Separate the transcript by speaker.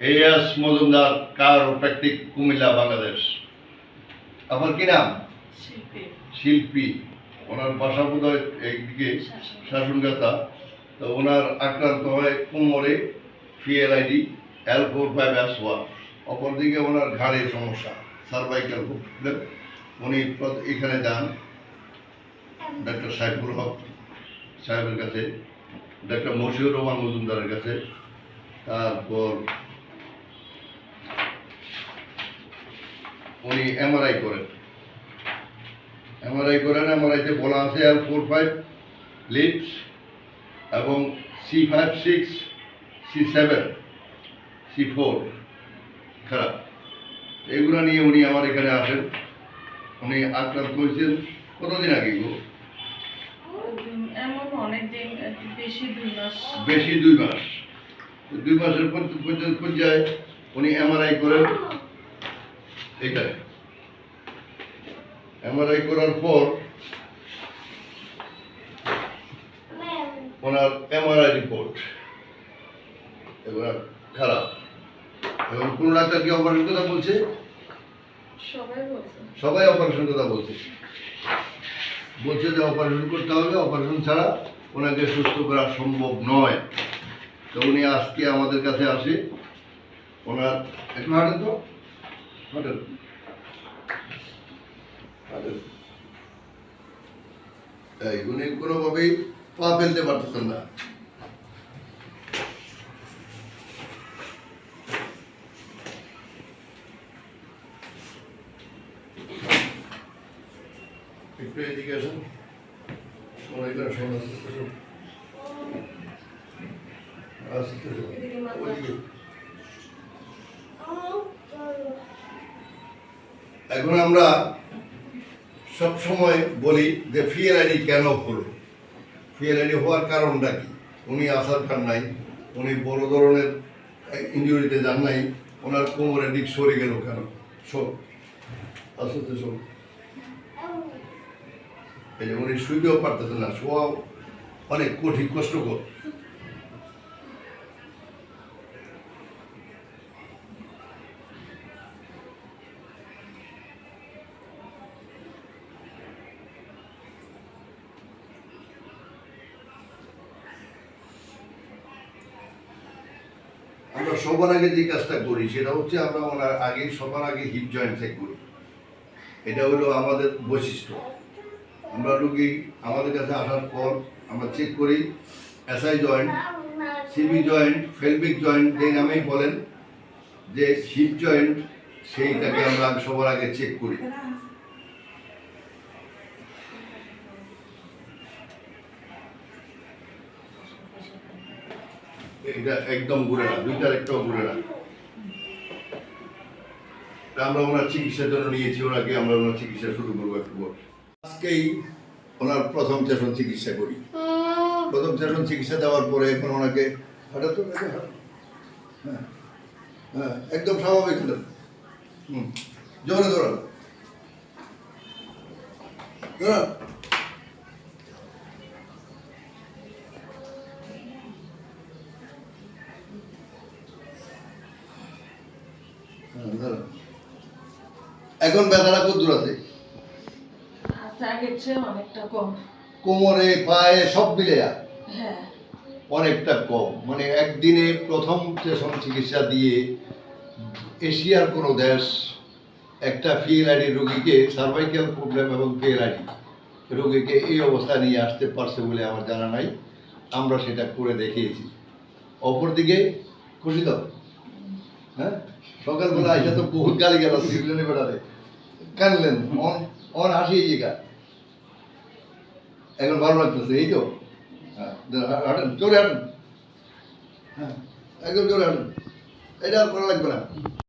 Speaker 1: S Majumdar chiropractic Comilla Bangladesh. আমার কি নাম?
Speaker 2: শিল্পী।
Speaker 1: ওনার বাসা বোধ হয় এইদিকে শাসনগাতা তো ওনার আক্রান্ত হয় কোমরে PLID L four five S one. অপরদিকে ওনার ঘাড়ের সমস্যা সার্ভাইকাল উনি এখানে যান। ডাক্তার সাইফুল হক সাহেবের কাছে ডাক্তার মশিউর রহমান মজুমদারের কাছে। তারপর উনি এমআরআই করেন। এমআরআই করেন এমআরআইতে বলা আছে আর ফোর ফাইভ লিপস এবং C five six C seven C four খারাপ। এগুলো নিয়ে উনি আমার এখানে আসেন। উনি আক্রান্ত হয়েছেন। কতদিন আগে গো?
Speaker 2: বেশি দুই মাস।
Speaker 1: দুই মাস। দুই মাসের পর্যায়ে উনি এমআরআই করেন। এখানে এমআরআই করার পর ওনার এমআরআই রিপোর্ট এবার খারাপ এবং কোনো ডাক্তার কি অপারেশন কথা বলছে?
Speaker 2: সবাই বলছে।
Speaker 1: সবাই অপারেশন কথা বলছে। বলছে যে অপারেশন করতে হবে অপারেশন ছাড়া ওনাকে সুস্থ করা সম্ভব নয়। তো উনি আজকে আমাদের কাছে আসে। ওনার একটু হাঁটেন তো। হাঁটেন এই উনি কোনোভাবেই পা ফেলতে পারতেছেন না। একটু এদিকে আসুন। সবাই করে সবাই আস্তে আস্তে। আস্তে। এখন আমরা সব সময় বলি যে ফিএলআইডি কেন হলো? ফিএলআইডি হওয়ার কারণটা কি? উনি আসার খান নাই? উনি বড় ধরনের ইঞ্জুরিতে যান নাই? ওনার কোমরের দিক সরে গেল কেন? সব। আসতে আস্তে সব। এই যে উনি শুইতেও পারতেছেন না, শোয়াও অনেক কঠিন, কষ্টকর। আমরা সবার আগে যে কাজটা করি, সেটা হচ্ছে আমরা ওনার আগে সবার আগে হিপ জয়েন্ট চেক করি। এটা হলো আমাদের বৈশিষ্ট্য। আমরা রুগী, আমাদের কাছে আসার পর আমরা চেক করি SI joint CB joint pelvic joint যে নামেই বলেন, যে হিপ জয়েন্ট সেইটাকে আমরা সবার আগে চেক করি। একদম ঘুরে না, দুইটার একটাও ঘুরে না। আমরা ওনার চিকিৎসার জন্য নিয়েছি ওনাকে আমরা ওনার চিকিৎসা শুরু করব একটু আজকেই ওনার প্রথম সেশন চিকিৎসা করি। প্রথম সেশন চিকিৎসা দেওয়ার পরে এখন ওনাকে হঠাৎ। হ্যাঁ হ্যাঁ একদম স্বাভাবিক হলেন হুম, জোরে ধরান এখন ব্যথাটা কত দূর আছে?
Speaker 2: অনেকটা কম।
Speaker 1: কোমরে পায়ে সব মিলে
Speaker 2: হ্যাঁ।
Speaker 1: অনেকটা কম। মানে একদিনে প্রথম সেশন চিকিৎসা দিয়ে এশিয়ার কোনো দেশ একটা ফিএলআইডি রোগীকে সার্ভাইকাল প্রবলেম এবং ফিএলআইডি রোগীকে এই অবস্থায় নিয়ে আসতে পারছে বলে আমার জানা নাই। আমরা সেটা করে দেখিয়েছি। অপরদিকে খুশি তো হ্যাঁ? সকালবেলা আইসা তো বহুত গালি গেল সিভিলেনে বেড়ালে কানলেন অন অন হাসি এই জায়গা এখন ভালো লাগতেছে এই তো। হ্যাঁ, হাঁটেন জোরে হাঁটেন। হ্যাঁ একদম জোরে হাঁটেন। এটা আর করা লাগবে না।